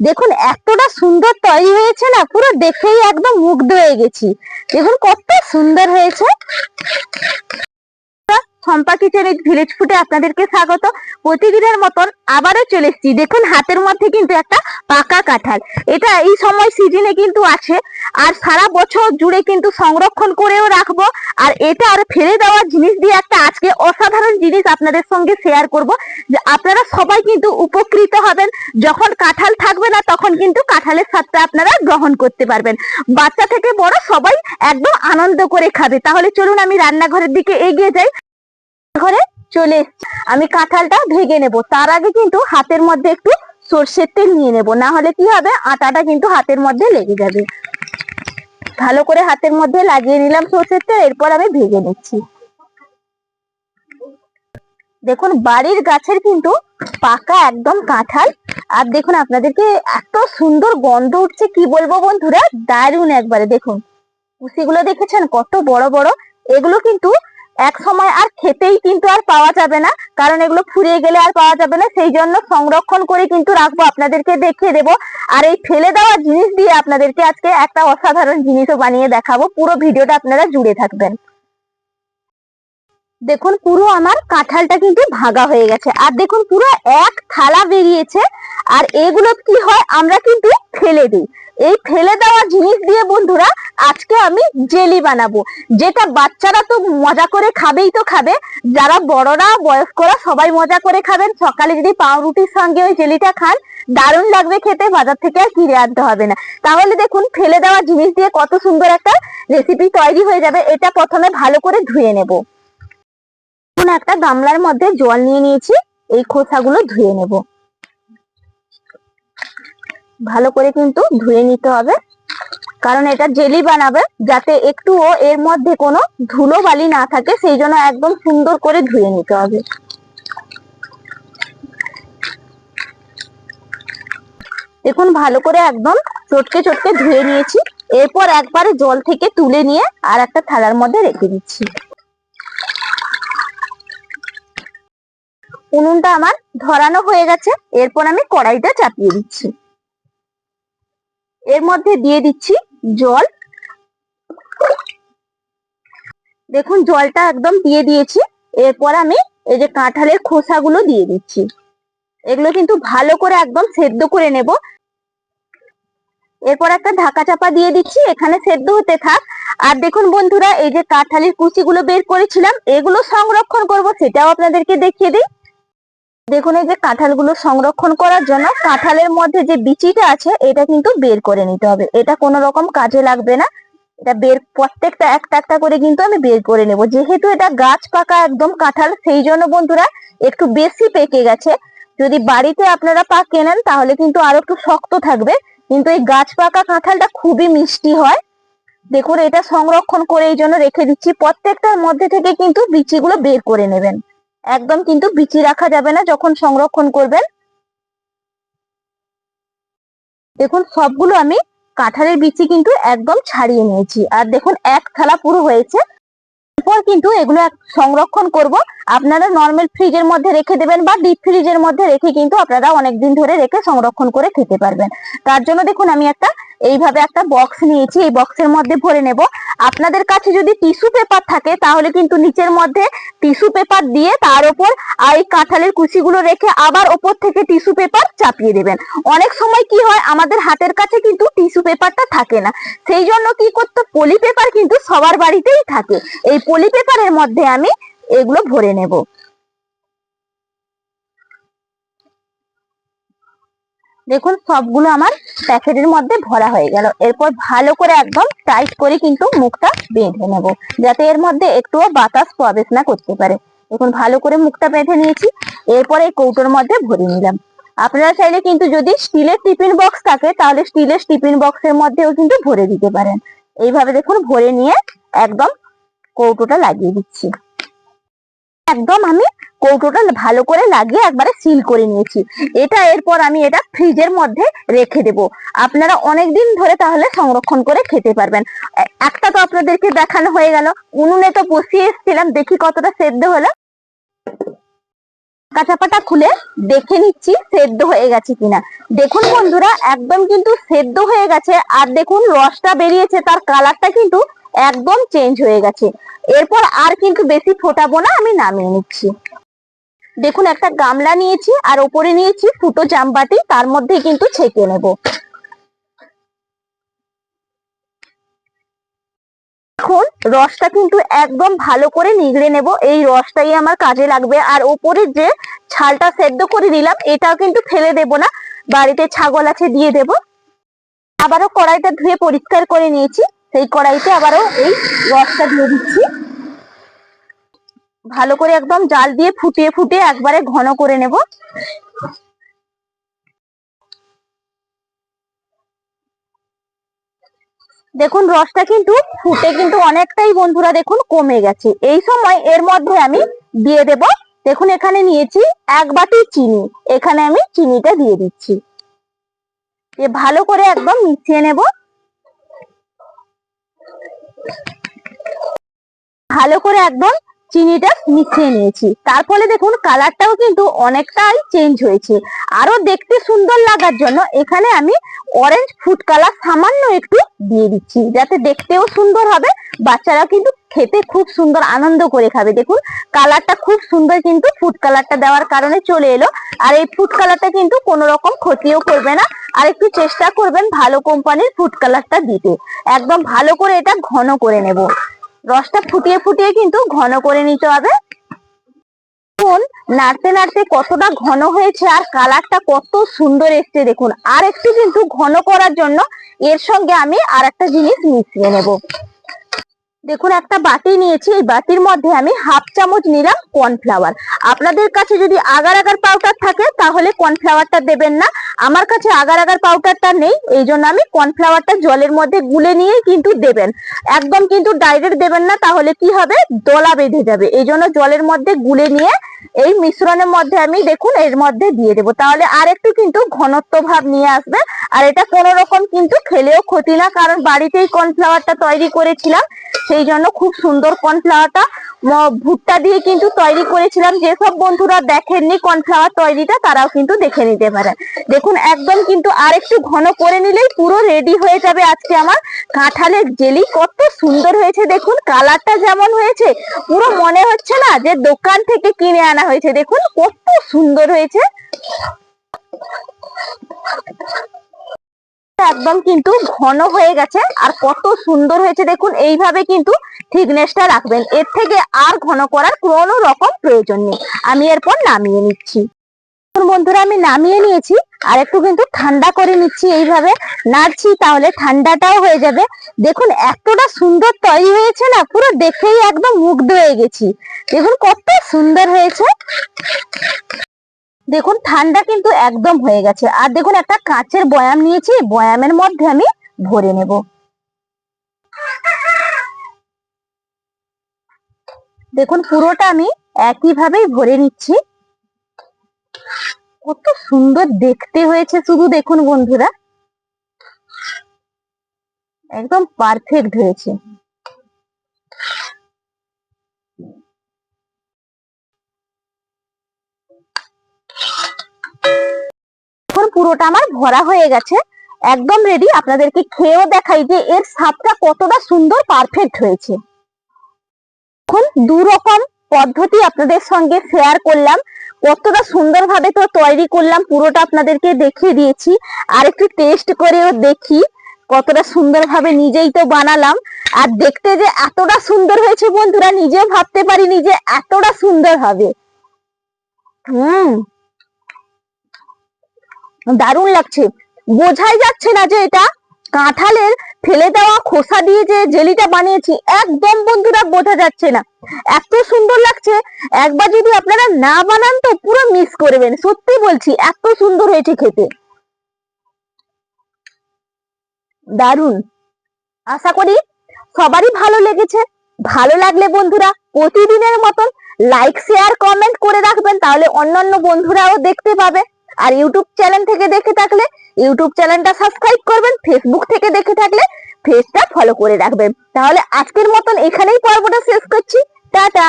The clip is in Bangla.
দেখুন, এতটা সুন্দর তৈরি হয়েছে না, পুরো দেখেই একদম মুগ্ধ হয়ে গেছি। দেখুন, কত সুন্দর হয়েছে। সম্পা কিচেন ভিলেজ ফুডে আপনাদেরকে স্বাগত। প্রতিদিনের মতন আবারও চলে এসেছি। দেখুন, হাতের মধ্যে কিন্তু একটা পাকা কাঁঠাল। এটা এই সময় সিজনে কিন্তু আছে। আর সারা বছর জুড়ে কিন্তু সংরক্ষণ করেও রাখব। আর এটা আর ফেলে দেওয়ার জিনিস দিয়ে একটা আজকে অসাধারণ জিনিস আপনাদের সঙ্গে শেয়ার করব। যে আপনারা সবাই কিন্তু উপকৃত হবেন। যখন কাঁঠাল থাকবে না, তখন কিন্তু কাঁঠালের স্বাদটা আপনারা গ্রহণ করতে পারবেন। বাচ্চা থেকে বড় সবাই একদম আনন্দ করে খাবে। তাহলে চলুন, আমি রান্নাঘরের দিকে এগিয়ে যাই। ঘরে চলে আমি কাঁঠালটা ভেঙে নেব। তার আগে কিন্তু হাতের মধ্যে একটু সর্ষের তেল নিয়ে নেব। না হলে কি হবে? আটাটা কিন্তু হাতের মধ্যে লেগে যাবে। ভালো করে হাতের মধ্যে লাগিয়ে নিলাম সর্ষের তেল। এরপর আমি ভেজে নিচ্ছি। দেখুন, বাড়ির গাছের কিন্তু পাকা একদম কাঁঠাল। আর দেখুন, আপনাদেরকে এত সুন্দর গন্ধ উঠছে। কি বলব বন্ধুরা? দারুণ একবারে। দেখুন কুচিগুলো দেখেছেন? কত বড় বড়। এগুলো কিন্তু এক সময় আর খেতেই কিন্তু আর পাওয়া যাবে না, কারণ এগুলো ফুরিয়ে গেলে আর পাওয়া যাবে না, সেই জন্য সংরক্ষণ করে কিন্তু রাখব, আপনাদেরকে দেখিয়ে দেবো। আর এই ফেলে দেওয়া জিনিস দিয়ে আপনাদেরকে আজকে একটা অসাধারণ জিনিসও বানিয়ে দেখাবো, পুরো ভিডিওটা আপনারা জুড়ে থাকবেন। দেখুন, পুরো আমার কাঁঠালটা কিন্তু ভাগা হয়ে গেছে। আর দেখুন, পুরো এক থালা বেরিয়েছে। আর এগুলো কি হয়, আমরা কিন্তু ফেলে দিই। এই ফেলে দেওয়া জিনিস দিয়ে বন্ধুরা আজকে আমি জেলি বানাবো। যেটা বাচ্চারা তো মজা করে খাবেই তো খাবে, যারা বড়রা, বয়স্করা সবাই মজা করে খাবেন। সকালে যদি পাউরুটির সঙ্গে ওই জেলিটা খান, দারুণ লাগবে খেতে, বাজার থেকে আর কিনে আনতে হবে না। তাহলে দেখুন, ফেলে দেওয়া জিনিস দিয়ে কত সুন্দর একটা রেসিপি তৈরি হয়ে যাবে। এটা প্রথমে ভালো করে ধুয়ে নেব। একটা গামলার মধ্যে জল নিয়ে নিয়েছি। এই খোসাগুলো ধুয়ে নেব। ভালো করে কিন্তু ধুয়ে নিতে হবে। কারণ এটা জেলি বানাবে, যাতে একটুও এর মধ্যে কোনো ধুলো বালি না থাকে, সেই জন্য একদম সুন্দর করে ধুয়ে নিতে হবে। দেখুন, ভালো করে একদম চটকে চটকে ধুয়ে নিয়েছি। এরপর একবারে জল থেকে তুলে নিয়ে আর একটা থালার মধ্যে রেখে দিচ্ছি। উনুনটা আমার ধরানো হয়ে গেছে। এরপর আমি কড়াইটা চাপিয়ে দিচ্ছি। এর মধ্যে দিয়ে দিচ্ছি জল। দেখুন, জলটা একদম দিয়ে দিয়েছি। এরপর আমি এই যে কাঁঠালের খোসাগুলো দিয়ে দিচ্ছি। এগুলো কিন্তু ভালো করে একদম সেদ্ধ করে নেব। এরপর একটা ঢাকা চাপা দিয়ে দিচ্ছি, এখানে সেদ্ধ হতে থাক। আর দেখুন বন্ধুরা, এই যে কাঁঠালের কুচিগুলো বের করেছিলাম, এগুলো সংরক্ষণ করব, সেটাও আপনাদেরকে দেখিয়ে দিই। দেখুন এই যে কাঁঠালগুলো সংরক্ষণ করার জন্য কাঁঠালের মধ্যে যে বিচিটা আছে, এটা কিন্তু বের করে নিতে হবে। এটা কোনো রকম কাজে লাগবে না। এটা বের, প্রত্যেকটা একটা একটা করে কিন্তু আমি বের করে নেব। যেহেতু এটা গাছ পাকা একদম কাঁঠাল, সেই জন্য বন্ধুরা একটু বেশি পেকে গেছে। যদি বাড়িতে আপনারা পাক কেনেন তাহলে কিন্তু আরও একটু শক্ত থাকবে। কিন্তু এই গাছ পাকা কাঁঠালটা খুবই মিষ্টি হয়। দেখুন এটা সংরক্ষণ করে এই জন্য রেখে দিচ্ছি। প্রত্যেকটার মধ্যে থেকে কিন্তু বিচিগুলো বের করে নেবেন। একদম কিন্তু বিচি রাখা যাবে না যখন সংরক্ষণ করবেন। দেখুন, সবগুলো আমি কাঁঠালের বিচি কিন্তু একদম ছাড়িয়ে নিয়েছি। আর দেখুন, এক থালা পুরো হয়েছে। এরপর কিন্তু এগুলো সংরক্ষণ করব। আপনারা নর্মাল ফ্রিজের মধ্যে রেখে দেবেন বা ডিপ ফ্রিজের মধ্যে রেখে কিন্তু আপনারা অনেকদিন ধরে রেখে সংরক্ষণ করে খেতে পারবেন। তার জন্য দেখুন, আমি একটা এইভাবে একটা বক্স নিয়েছি, এই বক্সের মধ্যে ভরে নেব। আপনাদের কাছে যদি টিস্যু পেপার থাকে, তাহলে কিন্তু নিচের মধ্যে টিস্যু পেপার দিয়ে তার উপর আর এই কাঁঠালের কুচিগুলো রেখে আবার ওপর থেকে টিস্যু পেপার চাপিয়ে দেবেন। অনেক সময় কি হয়, আমাদের হাতের কাছে কিন্তু টিস্যু পেপারটা থাকে না। সেই জন্য কি করতে পলি পেপার কিন্তু সবার বাড়িতেই থাকে। এই পলি পেপারের মধ্যে আমি এগুলো ভরে নেব। দেখুন, সবগুলো আমার প্যাকেটের মধ্যে ভরা হয়ে গেল। এরপর ভালো করে একদম টাইট করে কিন্তু মুখটা বেঁধে নেব। যাতে এর মধ্যে একটুও বাতাস প্রবেশ না করতে পারে। দেখুন, ভালো করে মুখটা বেঁধে নিয়েছি। এরপর এই কৌটোর মধ্যে ভরে নিলাম। আপনারা চাইলে কিন্তু যদি স্টিলের টিফিন বক্স থাকে, তাহলে স্টিলের টিফিন বক্সের মধ্যেও কিন্তু ভরে দিতে পারেন। এইভাবে দেখুন, ভরে নিয়ে একদম কৌটোটা লাগিয়ে দিচ্ছি। একদম আমি কৌটোটা ভালো করে লাগিয়ে একবারে সিল করে নিয়েছি। এটা এরপর আমি এটা ফ্রিজের মধ্যে রেখে দেব। আপনারা অনেক দিন ধরে তাহলে সংরক্ষণ করে খেতে পারবেন। একটা তো আপনাদেরকে দেখানো হয়ে গেল। উনুনে তো বসিয়ে এসেছিলাম, দেখি কতটা সেদ্ধ হলো। কাঁচাপাটা খুলে দেখে নিচ্ছি সেদ্ধ হয়ে গেছে কিনা। দেখুন বন্ধুরা, একদম কিন্তু সেদ্ধ হয়ে গেছে। আর দেখুন, রসটা বেরিয়েছে, তার কালারটা কিন্তু একদম চেঞ্জ হয়ে গেছে। এরপর আর কিন্তু বেশি ফোটাবো না, আমি নামিয়ে নিচ্ছি। দেখুন, একটা গামলা নিয়েছি আর ওপরে নিয়েছি ফুটো জামবাটি তার মধ্যে কিন্তু ছেঁকে নেব। এখন রসটা কিন্তু একদম ভালো করে নিগড়ে নেব। এই রসটাই আমার কাজে লাগবে। আর ওপরে যে ছালটা সেদ্ধ করে দিলাম, এটাও কিন্তু ফেলে দেব না। বাড়িতে ছাগল আছে, দিয়ে দেব। আবারও কড়াইটা ধুয়ে পরিষ্কার করে নিয়েছি। সেই কড়াইতে আবারও এই রসটা দিয়ে দিচ্ছি। ভালো করে একদম জাল দিয়ে ফুটিয়ে ফুটিয়ে একবারে ঘন করে নেব। দেখুন, রসটা কিন্তু ফুটে কিন্তু অনেকটাই বন্ধুরা দেখুন কমে গেছে। এই সময় এর মধ্যে আমি দিয়ে দেব। দেখুন, এখানে নিয়েছি এক বাটি চিনি। এখানে আমি চিনিটা দিয়ে দিচ্ছি। ভালো করে একদম মিশিয়ে নেব। ভালো করে একদম চিনিটা মিশিয়ে নিয়েছি। তার ফলে দেখুন কালারটাও কিন্তু অনেকটাই চেঞ্জ হয়েছে। আরও দেখতে সুন্দর লাগার জন্য এখানে আমি অরেঞ্জ ফুড কালার সামান্য একটু দিয়ে দিচ্ছি, যাতে দেখতেও সুন্দর হবে, বাচ্চারা কিন্তু খেতে খুব সুন্দর আনন্দ করে খাবে। দেখুন কালারটা খুব সুন্দর কিন্তু ফুড কালারটা দেওয়ার কারণে চলে এলো। আর এই ফুড কালারটা কিন্তু কোনো রকম ক্ষতিও করবে না। আর একটু চেষ্টা করবেন ভালো কোম্পানির ফুড কালারটা দিতে। একদম ভালো করে এটা ঘন করে নেব। রসটা ফুটিয়ে ফুটিয়ে কিন্তু ঘন করে নিতে হবে। দেখুন, নাড়তে নাড়তে কতটা ঘন হয়েছে আর কালারটা কত সুন্দর এসছে দেখুন। আর একটু কিন্তু ঘন করার জন্য এর সঙ্গে আমি আর একটা জিনিস মিশিয়ে নেব। দেখুন, একটা বাটি নিয়েছি। এই বাটির মধ্যে আমি হাফ চামচ নিলাম কর্নফ্লাওয়ার। আপনাদের কাছে যদি আগার আগার পাউডার থাকে, তাহলে কর্নফ্লাওয়ারটা দেবেন না। আমার কাছে আগার আগার পাউডারটা নেই, এই জন্য আমি কর্নফ্লাওয়ারটা জলের মধ্যে গুলে নিয়ে কিন্তু দেবেন। একদম কিন্তু ডাইরেক্ট দেবেন না, তাহলে কি হবে? দলা বেঁধে যাবে। এই জন্য জলের মধ্যে গুলে নিয়ে এই মিশ্রণের মধ্যে আমি দেখুন, এর মধ্যে দিয়ে দেবো। তাহলে আর একটু কিন্তু ঘনত্ব ভাব নিয়ে আসবে। আর এটা কোনো রকম কিন্তু খেলেও ক্ষতি না, কারণ বাড়িতেই কর্নফ্লাওয়ারটা তৈরি করেছিলাম। সেই জন্য খুব সুন্দর কর্নফ্লাওয়ারটা। ভুট্টা দিয়ে কিন্তু তৈরি করেছিলাম। যেসব বন্ধুরা দেখেননি কর্নফ্লাওয়ার তৈরিটা, তারাও কিন্তু দেখে নিতে পারেন। দেখুন, একদম কিন্তু আর একটু ঘন করে নিলেই পুরো রেডি হয়ে যাবে আজকে আমার কাঁঠালের জেলি। কত সুন্দর হয়েছে দেখুন, কালারটা যেমন হয়েছে, পুরো মনে হচ্ছে না যে দোকান থেকে কিনে আনা হয়েছে। দেখুন, কত সুন্দর হয়েছে। একদম কিন্তু ঘন হয়ে গেছে আর কত সুন্দর হয়েছে দেখুন, এইভাবে কিন্তু থিকনেসটা রাখবেন। এর থেকে আর ঘন করার কোনো রকম প্রয়োজন নেই। আমি এরপর নামিয়ে নিচ্ছি। বন্ধুরা, আমি নামিয়ে নিয়েছি আর একটু কিন্তু ঠান্ডা করে নিচ্ছি এইভাবে। নাড়ছি তাহলে ঠান্ডাটাও হয়ে যাবে। দেখুন, এতটা সুন্দর তৈরি হয়েছে না, পুরো দেখেই একদম মুগ্ধ হয়ে গেছি। দেখুন, কত সুন্দর হয়েছে। দেখুন, ঠান্ডা কিন্তু একদম হয়ে গেছে। আর দেখুন, একটা কাঁচের বয়াম নিয়েছি বয়ামের মধ্যে আমি ভরে নেব। দেখুন, পুরোটা আমি একইভাবেই ভরে নিচ্ছি। কত সুন্দর দেখতে হয়েছে শুধু দেখুন, বন্ধুরা। একদম পারফেক্ট হয়েছে এখন পুরোটা আমার ভরা হয়ে গেছে। একদম রেডি আপনাদেরকে খেয়েও দেখাই যে এর স্বাদটা কতটা সুন্দর পারফেক্ট হয়েছে। এখন দু রকম পদ্ধতি আপনাদের সঙ্গে শেয়ার করলাম। কতটা সুন্দরভাবে তো তৈরি করলাম, পুরোটা আপনাদেরকে দেখিয়ে দিয়েছি। আর একটু টেস্ট করেও দেখি, কতটা সুন্দরভাবে নিজেই তো বানালাম। আর দেখতে যে এতটা সুন্দর হয়েছে বন্ধুরা, নিজেও ভাবতে পারিনি যে এতটা সুন্দর হবে। হুম। দারুণ লাগছে। বোঝাই যাচ্ছে না যে এটা কাঁঠালের ফেলে দেওয়া খোসা দিয়ে যে জেলিটা বানিয়েছি, একদম বন্ধুরা বোঝা যাচ্ছে না। এত সুন্দর লাগছে, একবার যদি আপনারা না বানান তো পুরো মিস করবেন। সত্যি বলছি, এত সুন্দর হয়েছে খেতে। দারুণ। আশা করি সবারই ভালো লেগেছে। ভালো লাগলে বন্ধুরা প্রতিদিনের মতন লাইক শেয়ার কমেন্ট করে রাখবেন, তাহলে অন্যান্য বন্ধুরাও দেখতে পাবে। আর ইউটিউব চ্যানেল থেকে দেখে থাকলে ইউটিউব চ্যানেলটা সাবস্ক্রাইব করবেন ফেসবুক থেকে দেখে থাকলে ফেসটা ফলো করে রাখবেন। তাহলে আজকের মতন এখানেই পর্বটা শেষ করছি। টাটা!